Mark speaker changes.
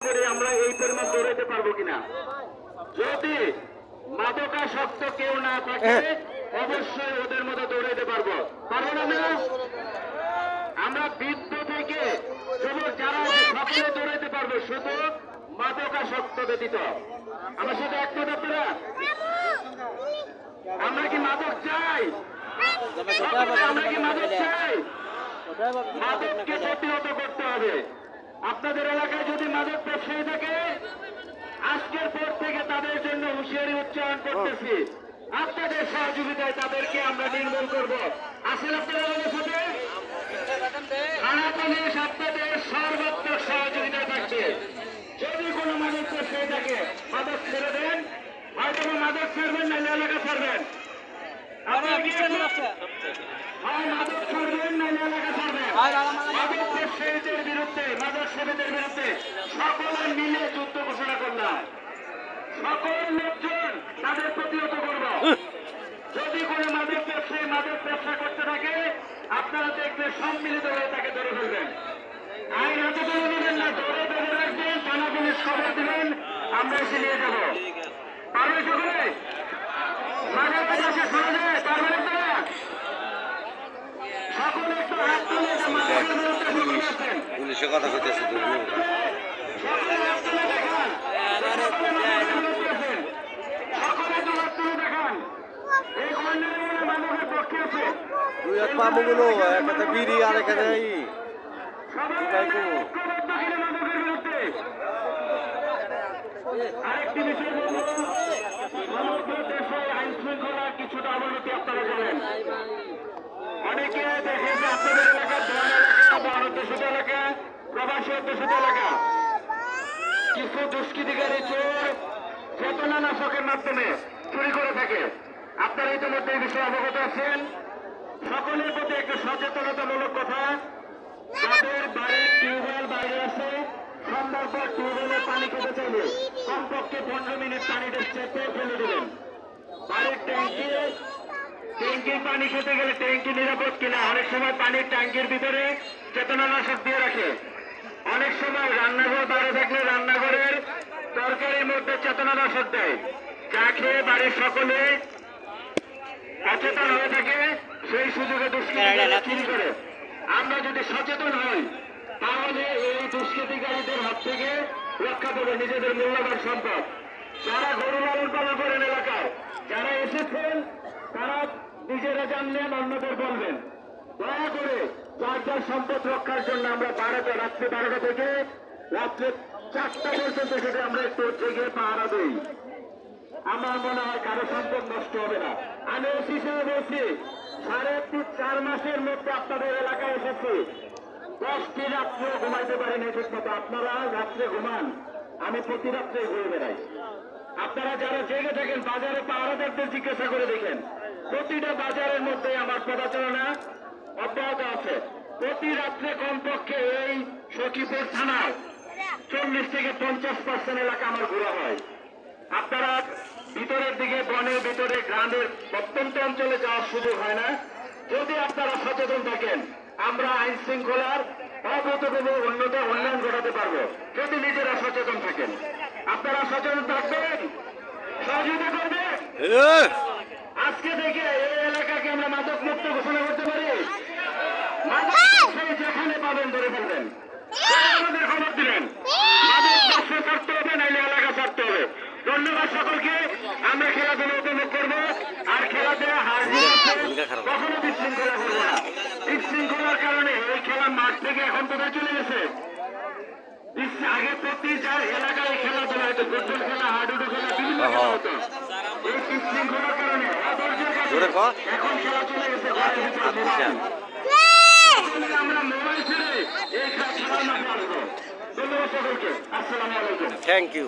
Speaker 1: করে আমরা এই পরিমাণ দৌড়াতে পারব কিনা? যদি মাদকাসক্ত কেউ না থাকে অবশ্যই ওদের মতো দৌড়াতে পারব। পারব না আমরা? বৃদ্ধ থেকে যুবক যারা সকলে দৌড়াতে পারব শুধু মাদকাসক্ত ব্যতীত। আমার সাথে একমত আপনারা? আমরা কি মাদক চাই? আমরা কি মাদক চাই? মাদককে প্রতিহত করতে হবে। আপনাদের এলাকায় যদি মাদক ব্যবসায়ী থাকে, আজকের পর থেকে তাদের জন্য হুঁশিয়ারি উচ্চারণ করতেছি। আপনাদের সহযোগিতায় তাদেরকে আমরা নির্মূল করব। আসেন আপনারা আমাদের সাথে। সহযোগিতা যদি কোনো মাদক থাকে, মাদক দেন। মাদক না, এলাকা ছাড়বেন। হয় মাদক ছাড়বেন না, এলাকা আপনারা দেখবে সম্মিলিত হয়ে তাকে ধরে আইন হাতে তুলে নেবেন না, ধরে ধরে রাখবেন, থানা পুলিশ আমরা এসে নিয়ে যাব। পারবে সকলে? মাদক ব্যবসা শোনা যায় পারবেন আপনারা সকলে একটু হাত তুলে যে মাদকের বিরুদ্ধে সকলে আছেন
Speaker 2: পুলিশে কথা কইতেছে তো
Speaker 1: সকলে হাত তুলে দেখান সকলে মাদকের বিরুদ্ধে আছেন সকলে একটু হাত তুলে দেখান এই কন্যারা
Speaker 2: দুই এক পামগুলো একটা বিড়ি আর একটা এই
Speaker 1: সবাই
Speaker 2: তাই তো।
Speaker 1: ঐক্যবদ্ধ কিনা মাদকের বিরুদ্ধে আরেকটি বিষয় বলব সমগ্র দেশে আইন শৃঙ্খলা কিছুটা অবনতি আপনারা জানেন অনেকে দেখে যে আপনাদের এলাকা বন এলাকা বা অধ্যুষিত এলাকা মিনিট পানিটা চেপে ফেলে দেবেন। বাড়ির ট্যাঙ্কি ট্যাঙ্কির পানি খেতে গেলে ট্যাঙ্কি নিরাপদ কিনা? অনেক সময় পানির ট্যাঙ্কির ভিতরে চেতনানাশক দিয়ে রাখে। অনেক সময় রান্নাঘর বাইরে থাকলে রান্নাঘরের তরকারির মধ্যে চেতনা চেতনানাশক দেয়। যা খেয়ে বাড়ির সকলে অচেতন হয়ে থাকে সেই সুযোগে দুষ্কৃতিকারীরা চুরি করে। আমরা যদি সচেতন হই তাহলে এই দুষ্কৃতিকারীদের হাত থেকে রক্ষা পাবে নিজেদের মূল্যবান সম্পদ। যারা গরু লালন পালন করেন এলাকায় যারা এসেছেন তারা নিজেরা জানলেন অন্যদের বলবেন। দয়া করে যার সম্পদ রক্ষার জন্য আমরা বারোটা রাত্রে বারোটা থেকে রাত্রে চারটা পর্যন্ত সেটা আমরা একটু থেকে পাহারা দিই। আমার মনে হয় কারও সম্পদ নষ্ট হবে না। আমি ওসি হিসেবে বলছি, সাড়ে তিন চার মাসের মধ্যে আপনাদের এলাকায় এসেছি। দশটি রাত্রে ঘুমাইতে পারিনি ঠিক মতো আপনারা রাত্রে ঘুমান, আমি প্রতি রাত্রে ঘুরে বেড়াই। আপনারা যারা জেগে থাকেন, বাজারে পাহারাদারদের জিজ্ঞাসা করে দেখেন। প্রতিটা বাজারের মধ্যে আমার পদাচারণা অব্যাহত আছে। প্রতি রাত্রে কমপক্ষে এই সখীপুর থানার চল্লিশ থেকে পঞ্চাশ পার্সেন্ট এলাকা আমার ঘোরা হয়। আপনারা ভিতরের দিকে, বনের ভিতরে, গ্রামের প্রত্যন্ত অঞ্চলে যাওয়ার সুযোগ হয় না। যদি আপনারা সচেতন থাকেন, আমরা আইন শৃঙ্খলার অভূতপূর্ব উন্নত উন্নয়ন ঘটাতে পারব। যদি নিজেরা সচেতন থাকেন, আপনারা সচেতন থাকবেন, সহযোগিতা করবেন আজকে থেকে এই এলাকাকে আমরা মাদক মুক্ত ঘোষণা করতে পারি মাদক ব্যবসায়ী যেখানে ধরে ফেলবেন। খবর দিলেন ব্যবসা হবে নাইলে এলাকা ছাড়তে হবে। ধন্যবাদ সকলকে। আমরা খেলাধুলা উপভোগ করব। আর খেলাতে হার কখনো বিশৃঙ্খলা করব না। বিশৃঙ্খলার কারণে এই খেলা মাঠ থেকে এখন কোথায় চলে গেছে? আগে প্রতি যার এলাকায় খেলাধুলা হতো ফুটবল খেলা হাডুডু খেলা বিভিন্ন খেলা হতো। এই বিশৃঙ্খলার কারণে। এখন খেলা চলে গেছে
Speaker 2: থ্যাংক ইউ